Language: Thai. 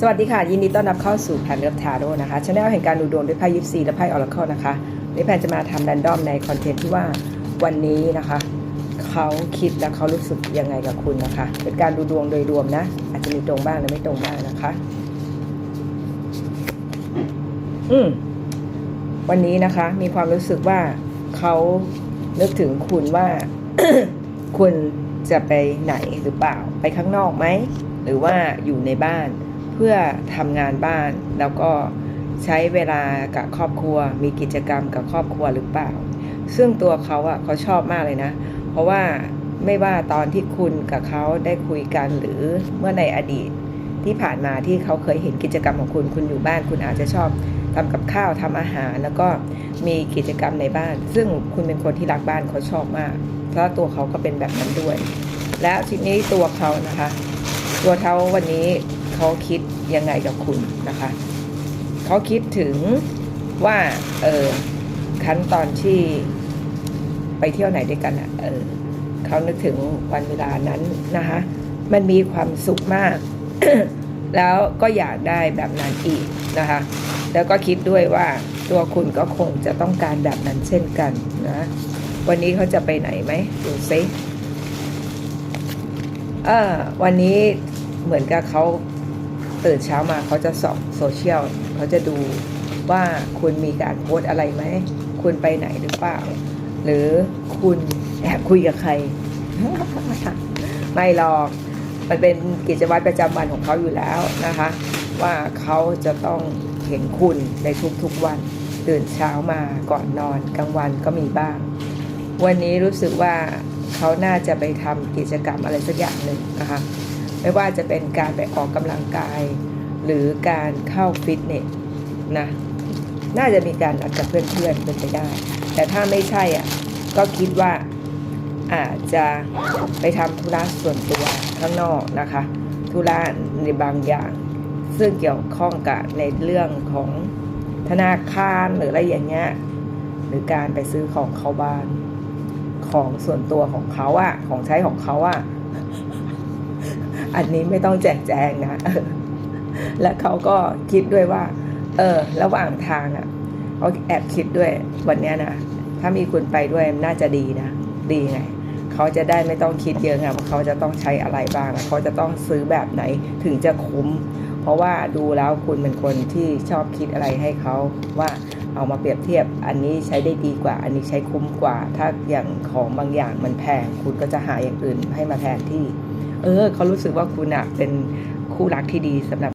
สวัสดีค่ะ ยินดีต้อนรับเข้าสู่แพนเลิฟทาโร่นะคะช anel แห่งการดูดวงด้วยไพ่ยิปซีและไพ่ออร์เคิลนะคะวันนี่แพนจะมาทำแรนดอมในคอนเทนต์ที่ว่าวันนี้นะคะ เขาคิดและเขารู้สึกยังไงกับคุณนะคะ เป็นการดูดวงโดยรวมนะ อาจจะมีตรงบ้างและไม่ตรงบ้างนะคะ อืมวันนี้นะคะ มีความรู้สึกว่าเขานึกถึงคุณว่า คุณจะไปไหนหรือเปล่า ไปข้างนอกไหมหรือว่าอยู่ในบ้าน เพื่อทำงานบ้าน แล้วก็ใช้เวลากับครอบครัว มีกิจกรรมกับครอบครัวหรือเปล่า ซึ่งตัวเขาอะเขาชอบมากเลยนะ เพราะว่าไม่ว่าตอนที่คุณกับเขาได้คุยกันหรือเมื่อในอดีตที่ผ่านมาที่เขาเคยเห็นกิจกรรมของคุณคุณอยู่บ้าน คุณอาจจะชอบทำกับข้าวทำอาหาร แล้วก็มีกิจกรรมในบ้าน ซึ่งคุณเป็นคนที่รักบ้านเขาชอบมาก เพราะตัวเขาก็เป็นแบบนั้นด้วย แล้วทีนี้ตัวเขานะคะ ตัวเขาวันนี้เขาคิด ยังไงกับคุณนะคะเขาคิดถึงว่าเออขั้นตอนที่ไปเที่ยวไหนด้วยกันอะเออเขานึกถึงวันเวลานั้นนะคะมันมีความสุขมาก แล้วก็อยากได้แบบนั้นอีกนะคะ แล้วก็คิดด้วยว่าตัวคุณก็คงจะต้องการแบบนั้นเช่นกันนะ วันนี้เขาจะไปไหนไหมดูซิเออวันนี้เหมือนกับเขา ตื่นเช้ามาเขาจะส่องโซเชียลเขาจะดูว่าคุณมีการโพสอะไรไหม คุณไปไหนหรือเปล่า หรือคุณแอบคุยกับใคร ไม่หรอก มันเป็นกิจวัตรประจำวันของเขาอยู่แล้วนะคะ ว่าเขาจะต้องเห็นคุณในทุกๆวัน ตื่นเช้ามาก่อนนอนกลางวันก็มีบ้าง วันนี้รู้สึกว่าเขาน่าจะไปทำกิจกรรมอะไรสักอย่างหนึ่งนะคะ ไม่ว่าจะเป็นการไปออกกำลังกาย หรือการเข้าฟิตเนสนะน่าจะมีการนัดกับเพื่อนๆเป็นไปได้ แต่ถ้าไม่ใช่อะก็คิดว่าอาจจะไปทำธุระส่วนตัวข้างนอกนะคะ ธุระในบางอย่าง ซึ่งเกี่ยวข้องกับในเรื่องของธนาคารหรืออะไรอย่างเงี้ยหรือการไปซื้อของเขาบ้าน ของส่วนตัวของเขาอะของใช้ของเขาอะ อันนี้ไม่ต้องแจกแจงนะ และเขาก็คิดด้วยว่า เออ ระหว่างทางอะเขาแอบคิดด้วยวันนี้นะ ถ้ามีคุณไปด้วยน่าจะดีนะ ดีไง เขาจะได้ไม่ต้องคิดเยอะไงว่าเขาจะต้องใช้อะไรบ้าง เขาจะต้องซื้อแบบไหนถึงจะคุ้ม เพราะว่าดูแล้วคุณเป็นคนที่ชอบคิดอะไรให้เขาว่าเอามาเปรียบเทียบอันนี้ใช้ได้ดีกว่า อันนี้ใช้คุ้มกว่า ถ้าอย่างของบางอย่างมันแพง คุณก็จะหาอย่างอื่นให้มาแทนที่ เออเขารู้สึกว่าคุณอะเป็นคู่รักที่ดีสำหรับ